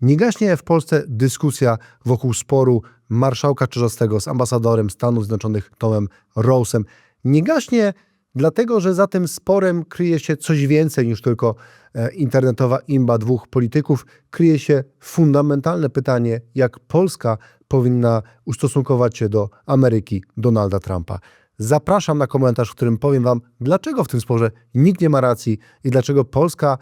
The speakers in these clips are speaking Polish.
Nie gaśnie w Polsce dyskusja wokół sporu marszałka Czerzastego z ambasadorem Stanów Zjednoczonych Tomem Rose'em. Nie gaśnie dlatego, że za tym sporem kryje się coś więcej niż tylko e, internetowa imba dwóch polityków. Kryje się fundamentalne pytanie, jak Polska powinna ustosunkować się do Ameryki Donalda Trumpa. Zapraszam na komentarz, w którym powiem Wam, dlaczego w tym sporze nikt nie ma racji i dlaczego Polska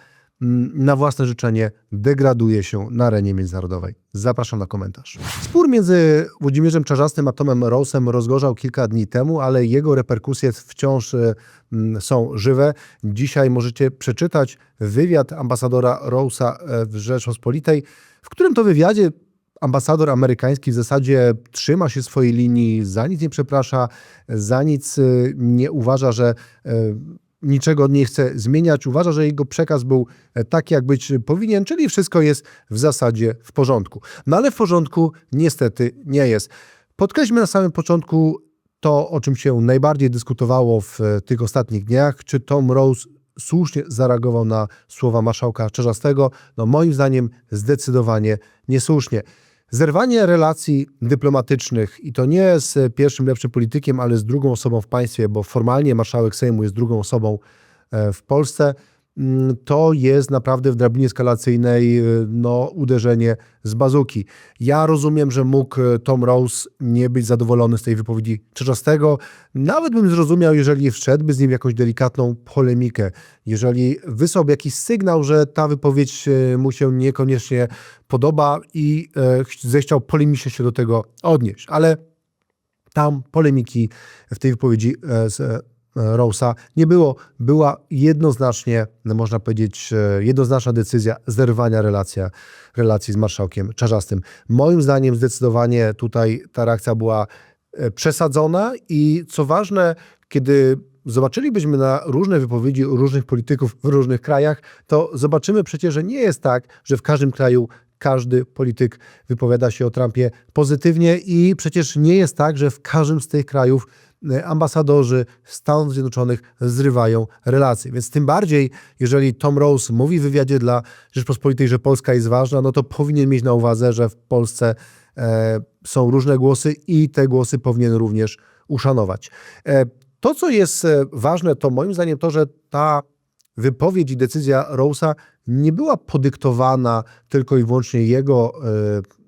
na własne życzenie degraduje się na arenie międzynarodowej. Zapraszam na komentarz. Spór między Włodzimierzem Czarzastym a Tomem Rose'em rozgorzał kilka dni temu, ale jego reperkusje wciąż y, są żywe. Dzisiaj możecie przeczytać wywiad ambasadora Rose'a e, w Rzeczpospolitej, w którym to wywiadzie ambasador amerykański w zasadzie trzyma się swojej linii, za nic nie przeprasza, za nic y, nie uważa, że y, niczego nie chce zmieniać. Uważa, że jego przekaz był e, taki, jak być powinien, czyli wszystko jest w zasadzie w porządku. No ale w porządku niestety nie jest. Podkreślmy na samym początku to, o czym się najbardziej dyskutowało w e, tych ostatnich dniach, czy Tom Rose słusznie zareagował na słowa marszałka Czerzastego. No moim zdaniem zdecydowanie niesłusznie. Zerwanie relacji dyplomatycznych i to nie z pierwszym lepszym politykiem, ale z drugą osobą w państwie, bo formalnie marszałek Sejmu jest drugą osobą e, w Polsce, to jest naprawdę w drabinie skalacyjnej y, no, uderzenie z bazuki. Ja rozumiem, że mógł y, Tom Rose nie być zadowolony z tej wypowiedzi Czerzastego. Nawet bym zrozumiał, jeżeli wszedłby z nim jakąś delikatną polemikę. Jeżeli wysłałby jakiś sygnał, że ta wypowiedź y, mu się niekoniecznie podoba i zechciał polemicznie się do tego odnieść. Ale tam polemiki w tej wypowiedzi z Rose'a nie było. Była jednoznacznie, no można powiedzieć, e, jednoznaczna decyzja zerwania relacja, relacji z marszałkiem Czarzastym. Moim zdaniem zdecydowanie tutaj ta reakcja była e, przesadzona i co ważne, kiedy zobaczylibyśmy na różne wypowiedzi różnych polityków w różnych krajach, to zobaczymy przecież, że nie jest tak, że w każdym kraju każdy polityk wypowiada się o Trumpie pozytywnie i przecież nie jest tak, że w każdym z tych krajów ambasadorzy Stanów Zjednoczonych zrywają relacje. Więc tym bardziej, jeżeli Tom Rose mówi w wywiadzie dla Rzeczpospolitej, że Polska jest ważna, no to powinien mieć na uwadze, że w Polsce e, są różne głosy i te głosy powinien również uszanować. E, to, co jest e, ważne, to moim zdaniem to, że ta wypowiedź i decyzja Rose'a nie była podyktowana tylko i wyłącznie jego e,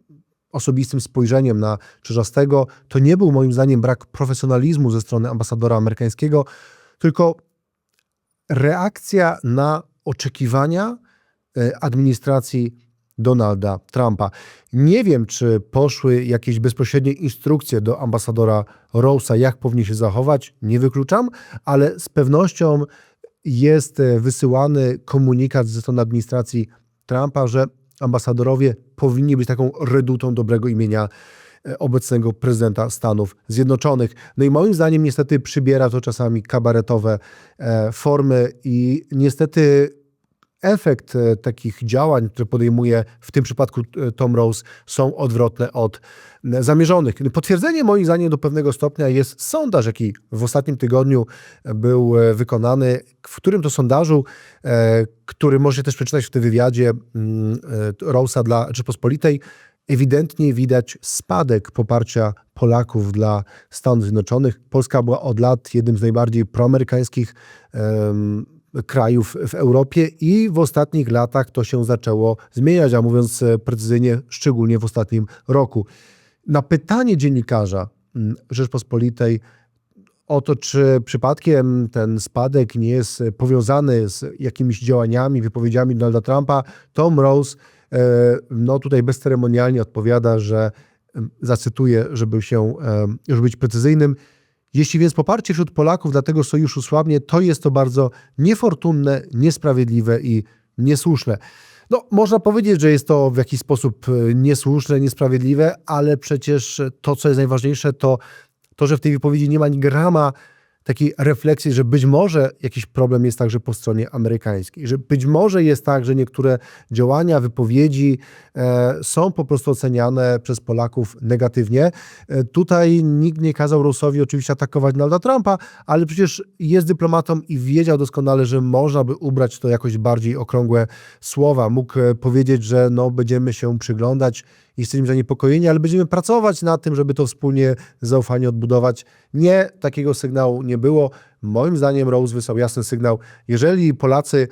osobistym spojrzeniem na Czyżastego. To nie był moim zdaniem brak profesjonalizmu ze strony ambasadora amerykańskiego, tylko reakcja na oczekiwania e, administracji Donalda Trumpa. Nie wiem, czy poszły jakieś bezpośrednie instrukcje do ambasadora Rose'a, jak powinien się zachować, nie wykluczam, ale z pewnością jest e, wysyłany komunikat ze strony administracji Trumpa, że ambasadorowie powinni być taką redutą dobrego imienia e, obecnego prezydenta Stanów Zjednoczonych. No i moim zdaniem niestety przybiera to czasami kabaretowe e, formy i niestety efekt e, takich działań, które podejmuje w tym przypadku e, Tom Rose, są odwrotne od e, zamierzonych. Potwierdzenie moim zdaniem do pewnego stopnia jest sondaż, jaki w ostatnim tygodniu był wykonany, w którym to sondażu, który możecie też przeczytać w tym wywiadzie Rose'a dla Rzeczypospolitej, ewidentnie widać spadek poparcia Polaków dla Stanów Zjednoczonych. Polska była od lat jednym z najbardziej proamerykańskich krajów w Europie i w ostatnich latach to się zaczęło zmieniać, a mówiąc e, precyzyjnie, szczególnie w ostatnim roku. Na pytanie dziennikarza mm, Rzeczpospolitej o to, czy przypadkiem ten spadek nie jest powiązany z jakimiś działaniami, wypowiedziami Donalda Trumpa, Tom Rose e, no tutaj bezceremonialnie odpowiada, że zacytuję, żeby się, żeby być precyzyjnym, jeśli więc poparcie wśród Polaków dla tego sojuszu słabnie, to jest to bardzo niefortunne, niesprawiedliwe i niesłuszne. No, można powiedzieć, że jest to w jakiś sposób e, niesłuszne, niesprawiedliwe, ale przecież to, co jest najważniejsze, to to, że w tej wypowiedzi nie ma ani grama takiej refleksji, że być może jakiś problem jest także po stronie amerykańskiej, że być może jest tak, że niektóre działania, wypowiedzi e, są po prostu oceniane przez Polaków negatywnie. E, tutaj nikt nie kazał Rose'owi oczywiście atakować Donalda Trumpa, ale przecież jest dyplomatą i wiedział doskonale, że można by ubrać to jakoś bardziej okrągłe słowa. Mógł e, powiedzieć, że no, będziemy się przyglądać, jesteśmy zaniepokojeni, ale będziemy pracować nad tym, żeby to wspólnie zaufanie odbudować. Nie, takiego sygnału nie było. Moim zdaniem Rose wysłał jasny sygnał. Jeżeli Polacy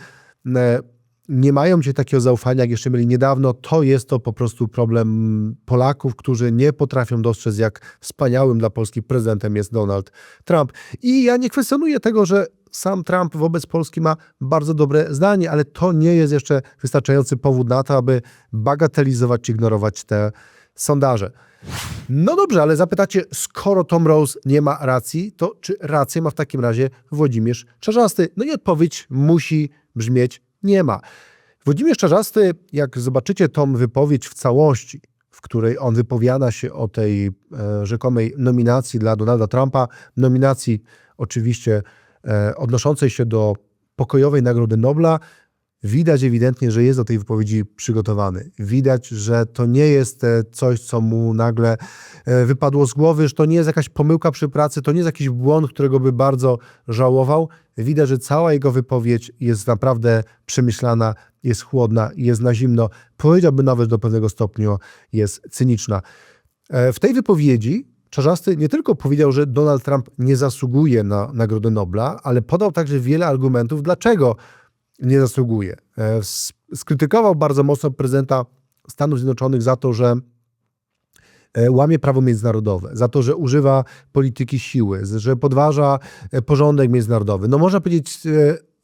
e, nie mają cię takiego zaufania, jak jeszcze mieli niedawno, to jest to po prostu problem Polaków, którzy nie potrafią dostrzec, jak wspaniałym dla Polski prezydentem jest Donald Trump. I ja nie kwestionuję tego, że sam Trump wobec Polski ma bardzo dobre zdanie, ale to nie jest jeszcze wystarczający powód na to, aby bagatelizować czy ignorować te sondaże. No dobrze, ale zapytacie, skoro Tom Rose nie ma racji, to czy rację ma w takim razie Włodzimierz Czarzasty? No i odpowiedź musi brzmieć nie ma. Włodzimierz Czarzasty, jak zobaczycie tą wypowiedź w całości, w której on wypowiada się o tej e, rzekomej nominacji dla Donalda Trumpa, nominacji oczywiście odnoszącej się do pokojowej Nagrody Nobla, widać ewidentnie, że jest do tej wypowiedzi przygotowany. Widać, że to nie jest e, coś, co mu nagle e, wypadło z głowy, że to nie jest jakaś pomyłka przy pracy, to nie jest jakiś błąd, którego by bardzo żałował. Widać, że cała jego wypowiedź jest naprawdę przemyślana, jest chłodna, jest na zimno. Powiedziałbym nawet do pewnego stopnia jest cyniczna. E, w tej wypowiedzi Czarzasty nie tylko powiedział, że Donald Trump nie zasługuje na Nagrodę Nobla, ale podał także wiele argumentów, dlaczego nie zasługuje. E, skrytykował bardzo mocno prezydenta Stanów Zjednoczonych za to, że e, łamie prawo międzynarodowe, za to, że używa polityki siły, że podważa e, porządek międzynarodowy. No można powiedzieć,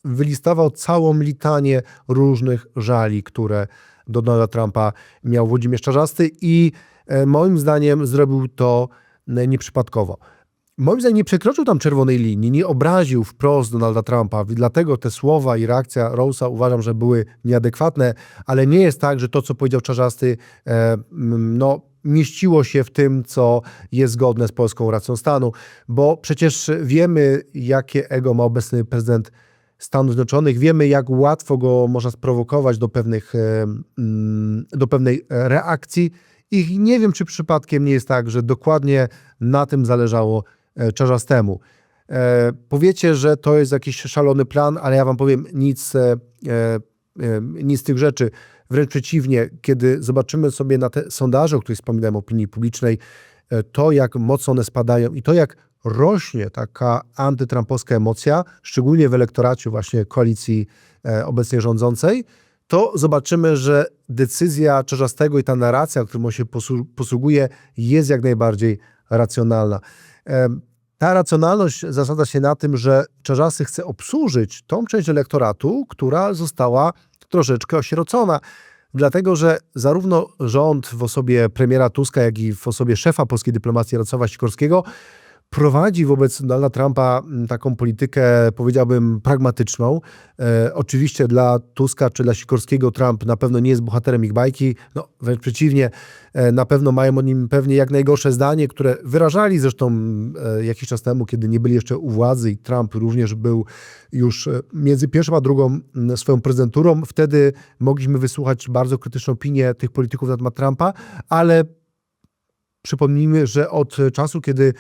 wylistował całą litanię różnych żali, które do Donalda Trumpa miał Włodzimierz Czarzasty i moim zdaniem zrobił to nieprzypadkowo. Moim zdaniem nie przekroczył tam czerwonej linii, nie obraził wprost Donalda Trumpa, dlatego te słowa i reakcja Rose'a uważam, że były nieadekwatne, ale nie jest tak, że to, co powiedział Czarzasty, e, no, mieściło się w tym, co jest zgodne z polską racją stanu, bo przecież wiemy, jakie ego ma obecny prezydent Stanów Zjednoczonych, wiemy, jak łatwo go można sprowokować do, pewnych, e, do pewnej reakcji i nie wiem, czy przypadkiem nie jest tak, że dokładnie na tym zależało E, Czarzastemu. E, powiecie, że to jest jakiś szalony plan, ale ja wam powiem nic, e, nic z tych rzeczy. Wręcz przeciwnie, kiedy zobaczymy sobie na te sondaże, o których wspominałem, opinii publicznej, to jak mocno one spadają i to jak rośnie taka antytrampowska emocja, szczególnie w elektoracie właśnie koalicji obecnie rządzącej, to zobaczymy, że decyzja Czarzastego i ta narracja, którą on się posługuje, jest jak najbardziej racjonalna. Ta racjonalność zasadza się na tym, że Czarzasy chce obsłużyć tą część elektoratu, która została troszeczkę osierocona. Dlatego, że zarówno rząd w osobie premiera Tuska, jak i w osobie szefa polskiej dyplomacji Jarosława Sikorskiego prowadzi wobec Donalda Trumpa mm, taką politykę, powiedziałbym, pragmatyczną. E, oczywiście dla Tuska czy dla Sikorskiego Trump na pewno nie jest bohaterem ich bajki. No, wręcz przeciwnie, e, na pewno mają o nim pewnie jak najgorsze zdanie, które wyrażali zresztą e, jakiś czas temu, kiedy nie byli jeszcze u władzy i Trump również był już e, między pierwszą a drugą swoją prezydenturą. Wtedy mogliśmy wysłuchać bardzo krytyczną opinię tych polityków na temat Trumpa, ale Przypomnijmy, że od czasu, kiedy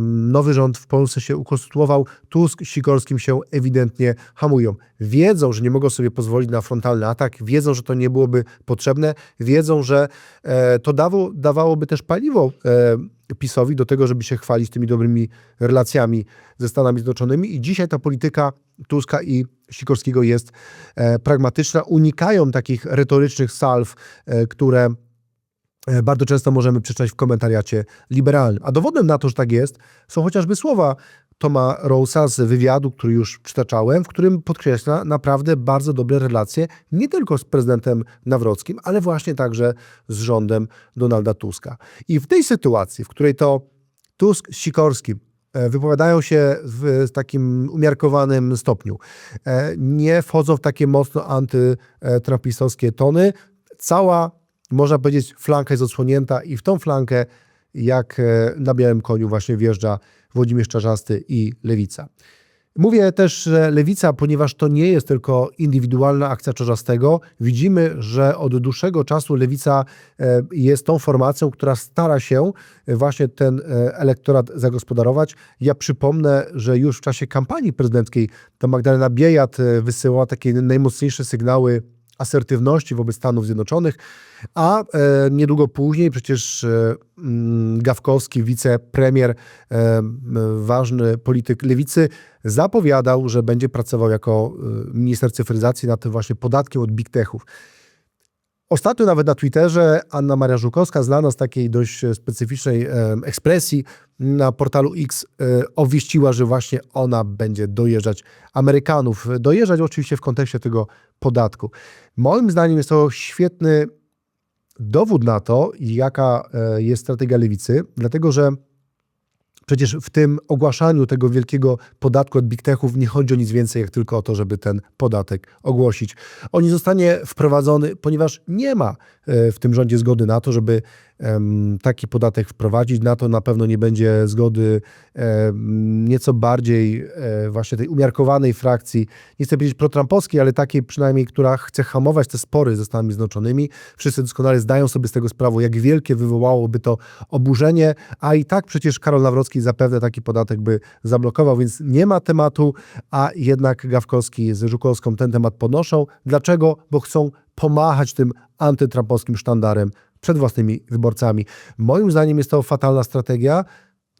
nowy rząd w Polsce się ukonstytuował, Tusk z Sikorskim się ewidentnie hamują. Wiedzą, że nie mogą sobie pozwolić na frontalny atak, wiedzą, że to nie byłoby potrzebne, wiedzą, że e, to dało, dawałoby też paliwo e, PiSowi do tego, żeby się chwalić tymi dobrymi relacjami ze Stanami Zjednoczonymi. I dzisiaj ta polityka Tuska i Sikorskiego jest e, pragmatyczna. Unikają takich retorycznych salw, które bardzo często możemy przeczytać w komentariacie liberalnym. A dowodem na to, że tak jest, są chociażby słowa Toma Rosa z wywiadu, który już przytaczałem, w którym podkreśla naprawdę bardzo dobre relacje nie tylko z prezydentem Nawrockim, ale właśnie także z rządem Donalda Tuska. I w tej sytuacji, w której to Tusk z Sikorskim e, wypowiadają się w takim umiarkowanym stopniu, e, nie wchodzą w takie mocno antytrampistowskie tony, cała można powiedzieć, flanka jest odsłonięta i w tą flankę jak e, na białym koniu właśnie wjeżdża Włodzimierz Czarzasty i Lewica. Mówię też, że lewica, ponieważ to nie jest tylko indywidualna akcja Czarzastego, widzimy, że od dłuższego czasu lewica e, jest tą formacją, która stara się właśnie ten e, elektorat zagospodarować. Ja przypomnę, że już w czasie kampanii prezydenckiej to Magdalena Biejat wysyłała takie najmocniejsze sygnały asertywności wobec Stanów Zjednoczonych, a e, niedługo później przecież e, mm, Gawkowski, wicepremier, e, ważny polityk lewicy, zapowiadał, że będzie pracował jako e, minister cyfryzacji nad tym właśnie podatkiem od big techów. Ostatnio nawet na Twitterze Anna Maria Żukowska, znana z takiej dość specyficznej e, ekspresji na portalu X, e, obwieściła, że właśnie ona będzie dojeżdżać Amerykanów. Dojeżdżać oczywiście w kontekście tego podatku. Moim zdaniem jest to świetny dowód na to, jaka e, jest strategia lewicy, dlatego że Przecież w tym ogłaszaniu tego wielkiego podatku od big techów nie chodzi o nic więcej, jak tylko o to, żeby ten podatek ogłosić. On nie zostanie wprowadzony, ponieważ nie ma e, w tym rządzie zgody na to, żeby taki podatek wprowadzić. Na to na pewno nie będzie zgody nieco bardziej e, właśnie tej umiarkowanej frakcji, nie chcę powiedzieć protrampowskiej, ale takiej przynajmniej, która chce hamować te spory ze Stanami Zjednoczonymi. Wszyscy doskonale zdają sobie z tego sprawę, jak wielkie wywołałoby to oburzenie, a i tak przecież Karol Nawrocki zapewne taki podatek by zablokował, więc nie ma tematu, a jednak Gawkowski z Żukowską ten temat podnoszą. Dlaczego? Bo chcą pomachać tym antytrampowskim sztandarem przed własnymi wyborcami. Moim zdaniem jest to fatalna strategia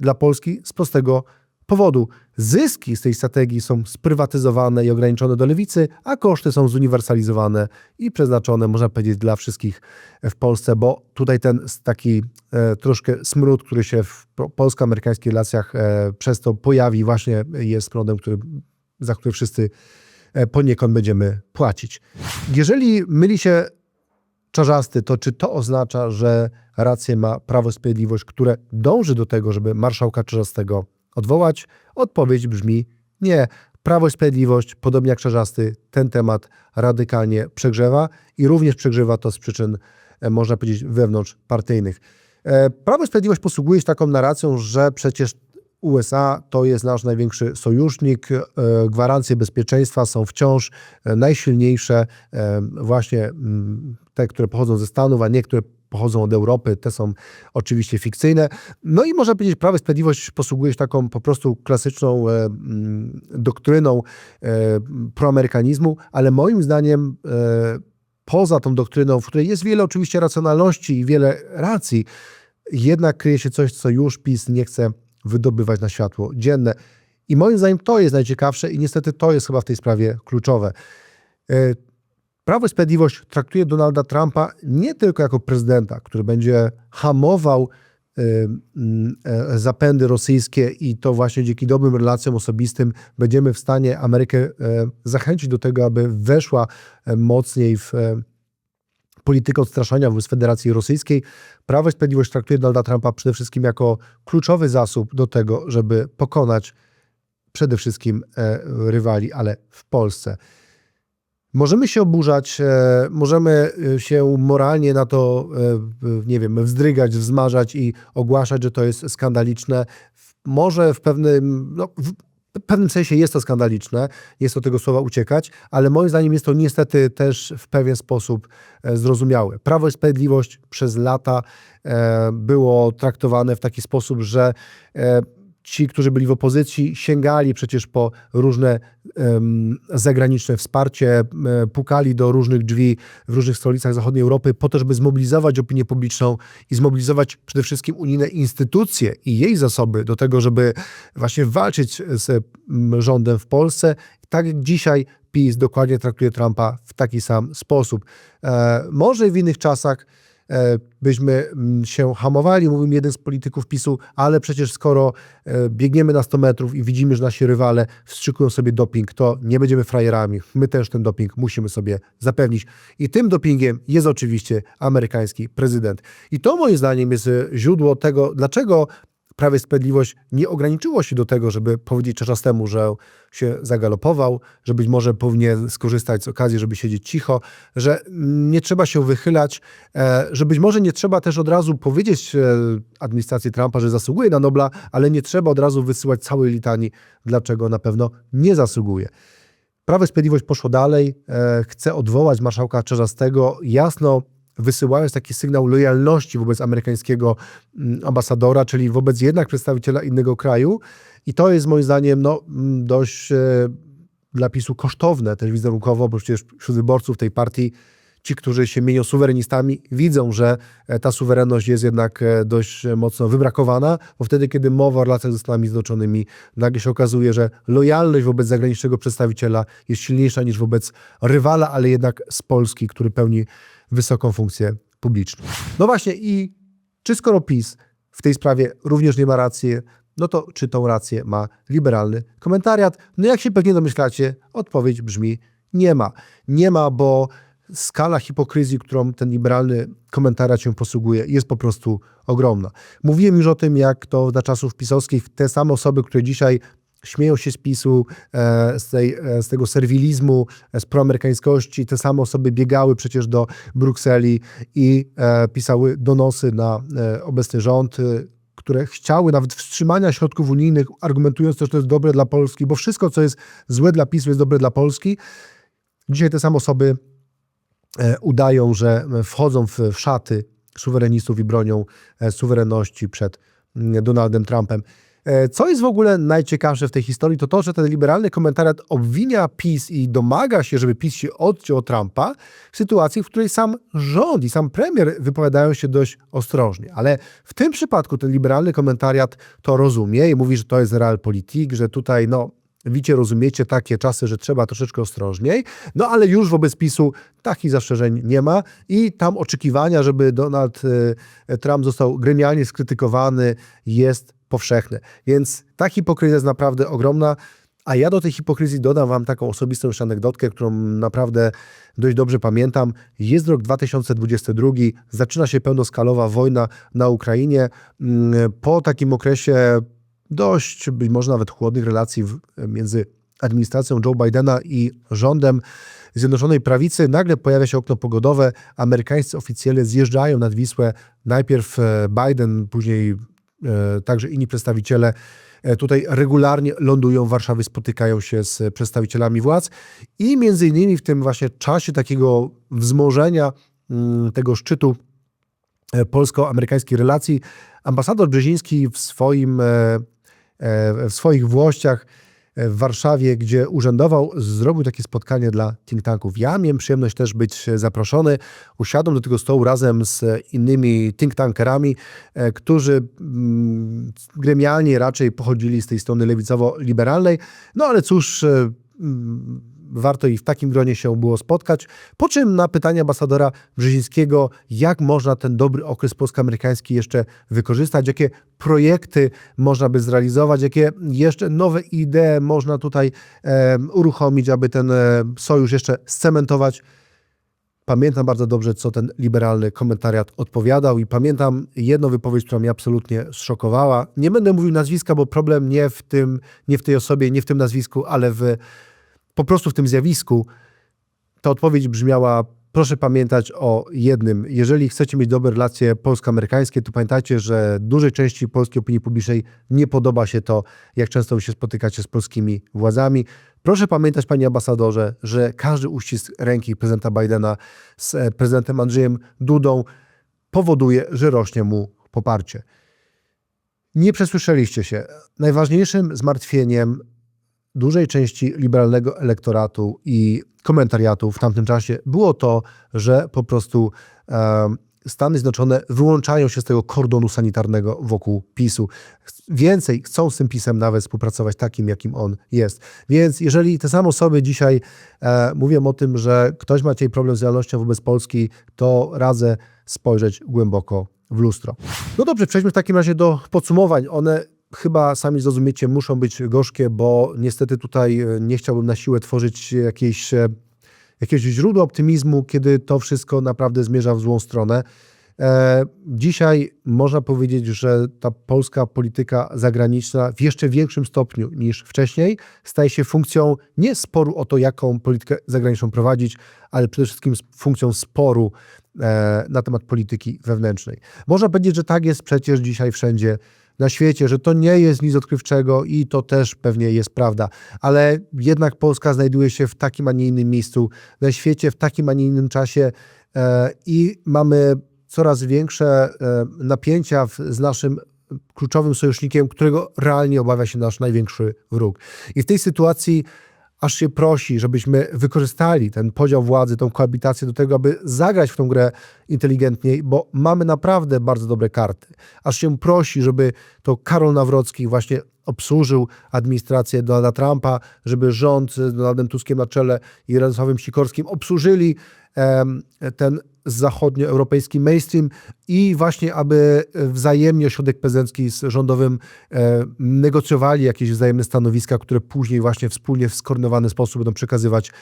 dla Polski z prostego powodu. Zyski z tej strategii są sprywatyzowane i ograniczone do lewicy, a koszty są zuniwersalizowane i przeznaczone, można powiedzieć, dla wszystkich w Polsce, bo tutaj ten taki e, troszkę smród, który się w polsko-amerykańskich relacjach e, przez to pojawi, właśnie jest smrodem, który, za który wszyscy e, poniekąd będziemy płacić. Jeżeli myli się czarzasty, to czy to oznacza, że rację ma Prawo i Sprawiedliwość, które dąży do tego, żeby marszałka Czarzastego odwołać? Odpowiedź brzmi nie. Prawo i Sprawiedliwość, podobnie jak Czarzasty, ten temat radykalnie przegrzewa i również przegrzewa to z przyczyn, e, można powiedzieć, wewnątrzpartyjnych. E, Prawo i Sprawiedliwość posługuje się taką narracją, że przecież USA to jest nasz największy sojusznik. E, gwarancje bezpieczeństwa są wciąż najsilniejsze, właśnie mm, te, które pochodzą ze Stanów, a nie które pochodzą od Europy, te są oczywiście fikcyjne. No i można powiedzieć, Prawo i Sprawiedliwość posługuje się taką po prostu klasyczną e, mm, doktryną e, proamerykanizmu, ale moim zdaniem e, poza tą doktryną, w której jest wiele oczywiście racjonalności i wiele racji, jednak kryje się coś, co już PiS nie chce wydobywać na światło dzienne. I moim zdaniem to jest najciekawsze i niestety to jest chyba w tej sprawie kluczowe. E, Prawo i Sprawiedliwość traktuje Donalda Trumpa nie tylko jako prezydenta, który będzie hamował y, y, zapędy rosyjskie i to właśnie dzięki dobrym relacjom osobistym będziemy w stanie Amerykę zachęcić do tego, aby weszła mocniej w politykę odstraszania wobec Federacji Rosyjskiej. Prawo i Sprawiedliwość traktuje Donalda Trumpa przede wszystkim jako kluczowy zasób do tego, żeby pokonać przede wszystkim rywali, ale w Polsce. Możemy się oburzać, e, możemy e, się moralnie na to, e, nie wiem, wzdrygać, wzmażać i ogłaszać, że to jest skandaliczne. Może w pewnym, no, w pewnym sensie jest to skandaliczne, jest to tego słowa uciekać, ale moim zdaniem jest to niestety też w pewien sposób zrozumiałe. Prawo i Sprawiedliwość przez lata było traktowane w taki sposób, że ci, którzy byli w opozycji, sięgali przecież po różne um, zagraniczne wsparcie, um, pukali do różnych drzwi w różnych stolicach zachodniej Europy po to, żeby zmobilizować opinię publiczną i zmobilizować przede wszystkim unijne instytucje i jej zasoby do tego, żeby właśnie walczyć z rządem w Polsce. Tak jak dzisiaj PiS dokładnie traktuje Trumpa w taki sam sposób. E, może w innych czasach E, byśmy mm, się hamowali, mówił jeden z polityków PiSu, ale przecież skoro e, biegniemy na 100 metrów i widzimy, że nasi rywale wstrzykują sobie doping, to nie będziemy frajerami. My też ten doping musimy sobie zapewnić. I tym dopingiem jest oczywiście amerykański prezydent. I to moim zdaniem jest e, źródło tego, dlaczego Prawo i Sprawiedliwość nie ograniczyło się do tego, żeby powiedzieć Czarzastemu, że się zagalopował, że być może powinien skorzystać z okazji, żeby siedzieć cicho, że nie trzeba się wychylać, e, że być może nie trzeba też od razu powiedzieć e, administracji Trumpa, że zasługuje na Nobla, ale nie trzeba od razu wysyłać całej litanii, dlaczego na pewno nie zasługuje. Prawo i Sprawiedliwość poszło dalej, e, chce odwołać marszałka Czarzastego, jasno wysyłając taki sygnał lojalności wobec amerykańskiego mm, ambasadora, czyli wobec jednak przedstawiciela innego kraju. I to jest moim zdaniem no, mm, dość e, dla PiSu kosztowne też wizerunkowo, bo przecież wśród wyborców tej partii ci, którzy się mienią suwerenistami, widzą, że e, ta suwerenność jest jednak e, dość mocno wybrakowana, bo wtedy, kiedy mowa o relacjach ze Stanami Zjednoczonymi, nagle się okazuje, że lojalność wobec zagranicznego przedstawiciela jest silniejsza niż wobec rywala, ale jednak z Polski, który pełni wysoką funkcję publiczną. No właśnie i czy skoro PiS w tej sprawie również nie ma racji, no to czy tą rację ma liberalny komentariat? No jak się pewnie domyślacie, odpowiedź brzmi nie ma. Nie ma, bo skala hipokryzji, którą ten liberalny komentariat się posługuje, jest po prostu ogromna. Mówiłem już o tym, jak to za czasów pisowskich te same osoby, które dzisiaj śmieją się z PiSu, e, z, tej, e, z tego serwilizmu, e, z proamerykańskości. Te same osoby biegały przecież do Brukseli i pisały donosy na obecny rząd, które chciały nawet wstrzymania środków unijnych, argumentując to, że to jest dobre dla Polski, bo wszystko, co jest złe dla PiSu, jest dobre dla Polski. Dzisiaj te same osoby udają, że wchodzą w szaty suwerenistów i bronią suwerenności przed Donaldem Trumpem. E, co jest w ogóle najciekawsze w tej historii, to to, że ten liberalny komentariat obwinia PiS i domaga się, żeby PiS się odciął od Trumpa w sytuacji, w której sam rząd i sam premier wypowiadają się dość ostrożnie. Ale w tym przypadku ten liberalny komentariat to rozumie i mówi, że to jest realpolitik, że tutaj no, Wicie, rozumiecie takie czasy, że trzeba troszeczkę ostrożniej, no ale już wobec PiSu takich zastrzeżeń nie ma i tam oczekiwania, żeby Donald e, Trump został gremialnie skrytykowany, jest powszechne. Więc ta hipokryzja jest naprawdę ogromna. A ja do tej hipokryzji dodam wam taką osobistą już anegdotkę, którą naprawdę dość dobrze pamiętam. Jest rok 2022, zaczyna się pełnoskalowa wojna na Ukrainie. Mm, po takim okresie dość, być może nawet chłodnych relacji między administracją Joe Bidena i rządem Zjednoczonej Prawicy, nagle pojawia się okno pogodowe. Amerykańscy oficjele zjeżdżają nad Wisłę. Najpierw e, Biden, później także inni przedstawiciele e, tutaj regularnie lądują w Warszawie, spotykają się z przedstawicielami władz i między innymi w tym właśnie czasie takiego wzmożenia mm, tego szczytu e, polsko-amerykańskich relacji ambasador Brzeziński w, swoim, w swoich włościach w Warszawie, gdzie urzędował, zrobił takie spotkanie dla think tanków. Ja miałem przyjemność też być zaproszony. Usiadłem do tego stołu razem z innymi think tankerami, e, którzy mm, gremialnie raczej pochodzili z tej strony lewicowo-liberalnej. No ale cóż, e, mm, warto i w takim gronie się było spotkać. Po czym na pytanie ambasadora Brzezińskiego, jak można ten dobry okres polsko-amerykański jeszcze wykorzystać, jakie projekty można by zrealizować, jakie jeszcze nowe idee można tutaj e, uruchomić, aby ten e, sojusz jeszcze scementować. Pamiętam bardzo dobrze, co ten liberalny komentariat odpowiadał i pamiętam jedną wypowiedź, która mnie absolutnie zszokowała. Nie będę mówił nazwiska, bo problem nie w tym, nie w tej osobie, nie w tym nazwisku, ale w po prostu w tym zjawisku, ta odpowiedź brzmiała: proszę pamiętać o jednym. Jeżeli chcecie mieć dobre relacje polsko-amerykańskie, to pamiętajcie, że dużej części polskiej opinii publicznej nie podoba się to, jak często się spotykacie z polskimi władzami. Proszę pamiętać, panie ambasadorze, że każdy uścisk ręki prezydenta Bidena z e, prezydentem Andrzejem Dudą powoduje, że rośnie mu poparcie. Nie przesłyszeliście się. Najważniejszym zmartwieniem dużej części liberalnego elektoratu i komentariatu w tamtym czasie było to, że po prostu Stany Zjednoczone wyłączają się z tego kordonu sanitarnego wokół PiSu. Więcej chcą z tym PiSem nawet współpracować takim, jakim on jest. Więc jeżeli te same osoby dzisiaj e, mówią o tym, że ktoś ma dzisiaj problem z realnością wobec Polski, to radzę spojrzeć głęboko w lustro. No dobrze, przejdźmy w takim razie do podsumowań. One chyba sami zrozumiecie, muszą być gorzkie, bo niestety tutaj e, nie chciałbym na siłę tworzyć jakiejś, e, jakiegoś źródła optymizmu, kiedy to wszystko naprawdę zmierza w złą stronę. E, dzisiaj można powiedzieć, że ta polska polityka zagraniczna w jeszcze większym stopniu niż wcześniej staje się funkcją nie sporu o to, jaką politykę zagraniczną prowadzić, ale przede wszystkim funkcją sporu na temat polityki wewnętrznej. Można powiedzieć, że tak jest przecież dzisiaj wszędzie na świecie, że to nie jest nic odkrywczego i to też pewnie jest prawda, ale jednak Polska znajduje się w takim, a nie innym miejscu na świecie, w takim, a nie innym czasie e, i mamy coraz większe e, napięcia z naszym kluczowym sojusznikiem, którego realnie obawia się nasz największy wróg. I w tej sytuacji aż się prosi, żebyśmy wykorzystali ten podział władzy, tą koabitację do tego, aby zagrać w tą grę inteligentniej, bo mamy naprawdę bardzo dobre karty. Aż się prosi, żeby to Karol Nawrocki właśnie obsłużył administrację Donalda Trumpa, żeby rząd z Donaldem Tuskiem na czele i Radosławem Sikorskim obsłużyli ten zachodnioeuropejski mainstream i właśnie, aby wzajemnie ośrodek prezydencki z rządowym negocjowali jakieś wzajemne stanowiska, które później właśnie wspólnie w skoordynowany sposób będą przekazywać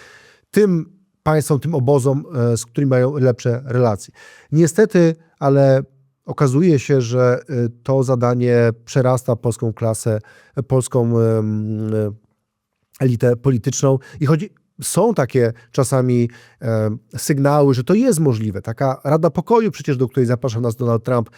tym państwom, tym obozom, e, z którymi mają lepsze relacje. Niestety, ale okazuje się, że e, to zadanie przerasta polską klasę, polską e, elitę polityczną i chodzi, są takie czasami sygnały, że to jest możliwe. Taka Rada Pokoju przecież, do której zapraszał nas Donald Trump,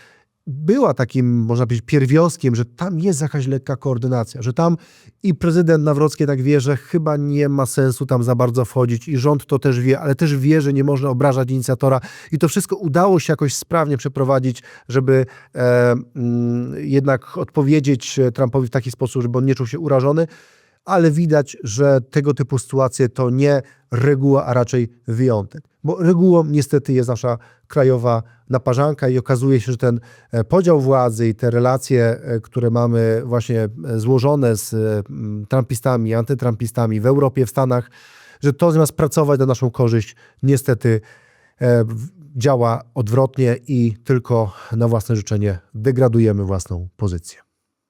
była takim, można powiedzieć, pierwiostkiem, że tam jest jakaś lekka koordynacja, że tam i prezydent Nawrocki tak wie, że chyba nie ma sensu tam za bardzo wchodzić i rząd to też wie, ale też wie, że nie można obrażać inicjatora. I to wszystko udało się jakoś sprawnie przeprowadzić, żeby e, mm, jednak odpowiedzieć Trumpowi w taki sposób, żeby on nie czuł się urażony, ale widać, że tego typu sytuacje to nie reguła, a raczej wyjątek. Bo regułą niestety jest nasza krajowa naparzanka i okazuje się, że ten e, podział władzy i te relacje, e, które mamy właśnie e, złożone z trumpistami, antytrumpistami w Europie, w Stanach, że to zamiast pracować na naszą korzyść, niestety działa odwrotnie i tylko na własne życzenie degradujemy własną pozycję.